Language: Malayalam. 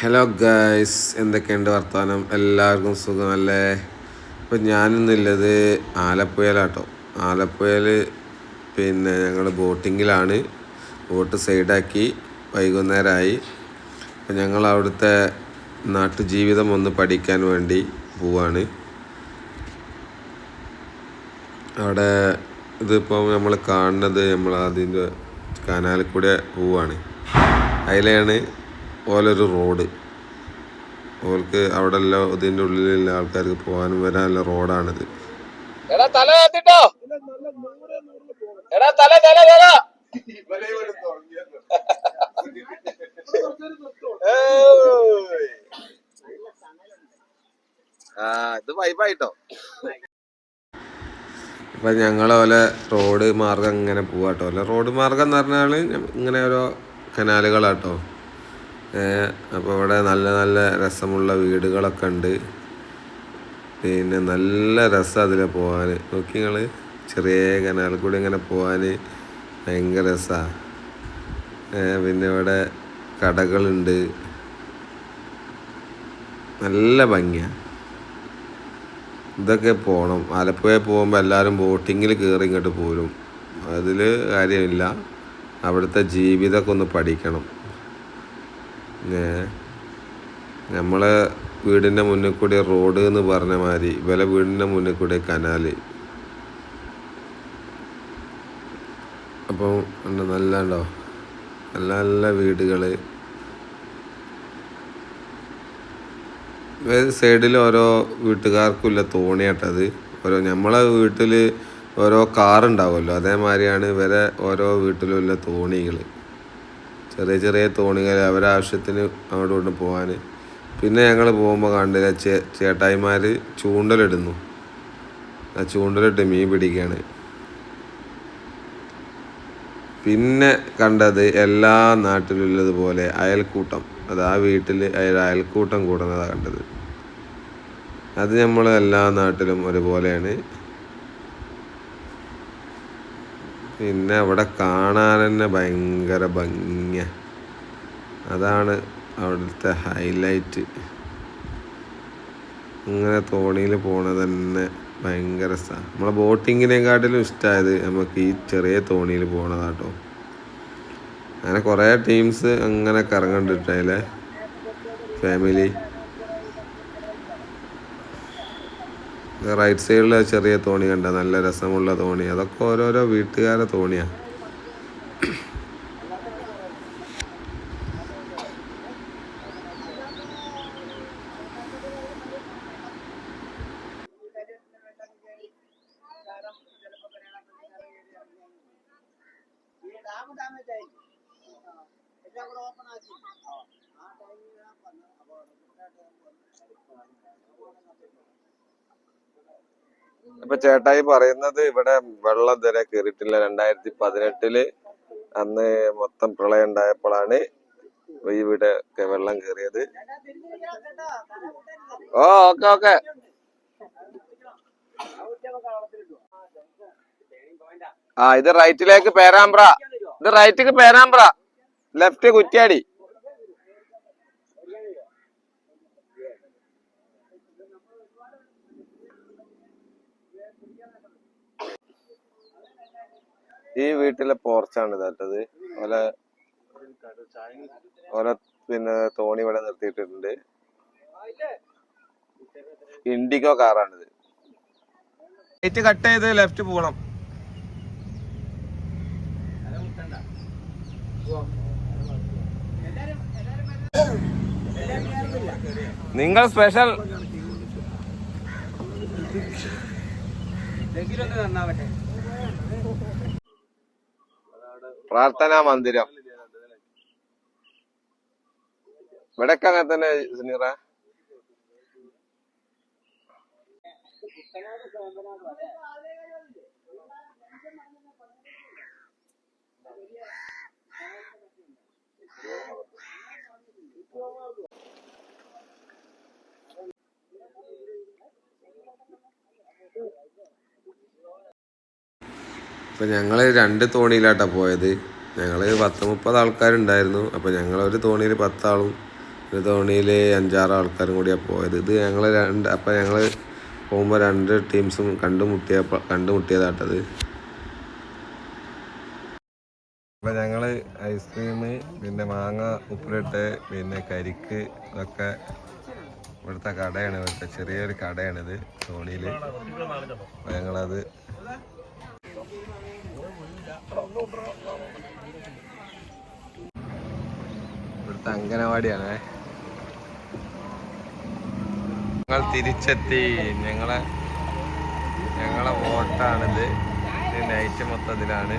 ഹലോ ഗായ്സ് എന്തൊക്കെയുണ്ട് വർത്തമാനം എല്ലാവർക്കും സുഖമല്ലേ? ഇപ്പം ഞാനിന്നുള്ളത് ആലപ്പുഴയിലാട്ടോ. ആലപ്പുഴയിൽ പിന്നെ ഞങ്ങൾ ബോട്ടിങ്ങിലാണ്. ബോട്ട് സൈഡാക്കി വൈകുന്നേരമായി അപ്പം ഞങ്ങൾ അവിടുത്തെ നാട്ടുജീവിതം ഒന്ന് പഠിക്കാൻ വേണ്ടി പോവാണ്. അവിടെ ഇതിപ്പോൾ നമ്മൾ കാണുന്നത് നമ്മൾ അതിന്റെ കനാലിൽ കൂടെ പോവാണ്. അതിലാണ് ഓലൊരു റോഡ്. ഓൾക്ക് അവിടെ എല്ലാം ഇതിന്റെ ഉള്ളിലുള്ള ആൾക്കാർക്ക് പോകാനും വരാനുള്ള റോഡാണിത്. എടാ തല കത്തിട്ടോ? എടാ തല തല. ആ ഇത് വൈബായിട്ടോ അപ്പം ഞങ്ങൾ ഓലെ റോഡ് മാർഗം ഇങ്ങനെ പോവാട്ടോ. ഓലെ റോഡ് മാർഗം എന്ന് പറഞ്ഞാൽ ഇങ്ങനെ ഓരോ കനാലുകളാട്ടോ. അപ്പോൾ ഇവിടെ നല്ല നല്ല രസമുള്ള വീടുകളൊക്കെ ഉണ്ട്. പിന്നെ നല്ല രസം അതിൽ പോകാൻ നോക്കി നിങ്ങൾ ചെറിയ കനാലിൽ കൂടി ഇങ്ങനെ പോകാൻ ഭയങ്കര രസമാണ് പിന്നെ ഇവിടെ കടകളുണ്ട്. നല്ല ഭംഗിയാണ് ഇതൊക്കെ പോകണം ആലപ്പുഴ പോകുമ്പോൾ എല്ലാവരും ബോട്ടിങ്ങിൽ കയറി ഇങ്ങോട്ട് പോരും. അതിൽ കാര്യമില്ല. അവിടുത്തെ ജീവിതമൊക്കെ ഒന്ന് പഠിക്കണം. നമ്മളെ വീടിന്റെ മുന്നിൽ കൂടി റോഡ് എന്ന് പറഞ്ഞ മാതിരി ഇവലെ വീടിന്റെ മുന്നിൽ കൂടി കനാല് അപ്പം ഉണ്ട് നല്ല ഉണ്ടോ? നല്ല നല്ല വീടുകൾ സൈഡിൽ ഓരോ വീട്ടുകാർക്കുമില്ല തോണിയാട്ടത് ഓരോ നമ്മളെ വീട്ടിൽ ഓരോ കാറുണ്ടാവുമല്ലോ അതേമാതിരിയാണ് ഇവരെ ഓരോ വീട്ടിലുള്ള തോണികൾ ചെറിയ ചെറിയ തോണികൾ അവരാവശ്യത്തിന് അങ്ങോട്ടും ഇങ്ങോട്ടും പോകാൻ. പിന്നെ ഞങ്ങൾ പോകുമ്പോൾ കണ്ടില്ല ചേ ചേട്ടായിമാർ ചൂണ്ടലിടുന്നു. ആ ചൂണ്ടലിട്ട് മീൻ പിടിക്കുകയാണ് പിന്നെ കണ്ടത് എല്ലാ നാട്ടിലുള്ളതുപോലെ അയൽക്കൂട്ടം. അത് ആ വീട്ടിൽ അയൽ അയൽക്കൂട്ടം കൂടുന്നതാണ് കണ്ടത്. അത് നമ്മൾ എല്ലാ നാട്ടിലും ഒരുപോലെയാണ്. പിന്നെ അവിടെ കാണാൻ തന്നെ ഭയങ്കര ഭംഗിയ അതാണ് അവിടുത്തെ ഹൈലൈറ്റ് ഇങ്ങനെ തോണിയിൽ പോണത് തന്നെ ഭയങ്കര നമ്മളെ ബോട്ടിങ്ങിനെക്കാട്ടിലും ഇഷ്ടമായത് നമുക്ക് ഈ ചെറിയ തോണിയിൽ പോണതാട്ടോ. അങ്ങനെ കുറേ ടീംസ് അങ്ങനെ കറങ്ങണ്ടിട്ട് അതിലെ ഫാമിലി റൈറ്റ് സൈഡിൽ ചെറിയ തോണി കണ്ട നല്ല രസമുള്ള തോണി. അതൊക്കെ ഓരോരോ വീട്ടുകാരെ തോണിയാണ് അപ്പൊ ചേട്ടായി പറയുന്നത് ഇവിടെ വെള്ളം ഇതുവരെ കയറിയിട്ടില്ല രണ്ടായിരത്തി പതിനെട്ടിൽ അന്ന് മൊത്തം പ്രളയം ഉണ്ടായപ്പോഴാണ് ഈ ഇവിടെ ഒക്കെ വെള്ളം കയറിയത് ഓ ഓക്കെ ഓക്കെ. ആ ഇത് റൈറ്റിലേക്ക് പേരാമ്പ്ര. ഇത് റൈറ്റിക്ക് പേരാമ്പ്ര. ലെഫ്റ്റ് കുറ്റ്യാടി. ഈ വീട്ടിലെ പോർച്ചാണ് ഇതാട്ടത് ഓല ഓല പിന്നെ തോണി ഇവിടെ നിർത്തിയിട്ടുണ്ട് ഇൻഡിഗോ കാറാണിത്. ലൈറ്റ് കട്ട് ചെയ്ത് ലെഫ്റ്റ് പോകണം നിങ്ങൾ സ്പെഷ്യൽ പ്രാർത്ഥനാ മന്ദിരം. ഇവിടൊക്കെ തന്നെ സുനീറ. ഇപ്പം ഞങ്ങൾ രണ്ട് തോണിയിലാട്ടാണ് പോയത്. ഞങ്ങൾ പത്ത് മുപ്പത് ആൾക്കാരുണ്ടായിരുന്നു. അപ്പോൾ ഞങ്ങൾ ഒരു തോണിയിൽ പത്താളും ഒരു തോണിയിൽ അഞ്ചാറ് ആൾക്കാരും കൂടിയാണ് പോയത്. ഇത് ഞങ്ങൾ രണ്ട് അപ്പോൾ ഞങ്ങൾ പോകുമ്പോൾ രണ്ട് ടീംസും കണ്ടുമുട്ടിയ കണ്ടുമുട്ടിയതാട്ടത് അപ്പോൾ ഞങ്ങൾ ഐസ്ക്രീം പിന്നെ മാങ്ങ ഉപ്പിലിട്ട് പിന്നെ കരിക്ക് ഇതൊക്കെ ഇവിടുത്തെ കടയാണ് ഇവിടുത്തെ ചെറിയൊരു കടയാണിത് തോണിയിൽ അപ്പം ഞങ്ങളത് ഇവിടുത്തെ അംഗനവാടിയാണേ. ഞങ്ങൾ തിരിച്ചെത്തി. ഞങ്ങളെ ഞങ്ങളെ വോട്ടാണിത്. നൈറ്റ് മൊത്തത്തിലാണ്.